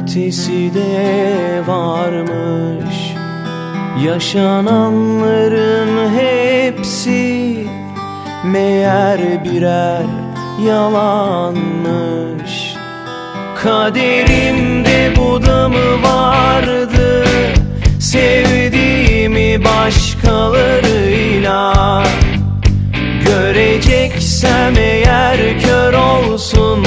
ötesi de varmış. Yaşananların hepsi meğer birer yalanmış. Kaderimde bu da mı vardı Sevdiğimi başkalarıyla. Göreceksem eğer kör olsun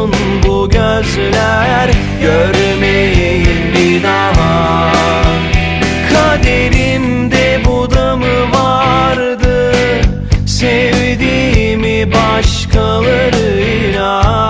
olsun bu gözler Görmeyeyim bir daha. Kaderimde bu da mı vardı Sevdiğimi başkalarıyla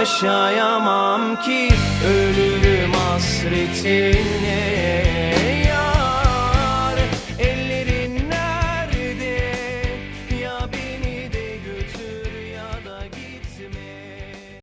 Yaşayamam ki ölürüm hasretine.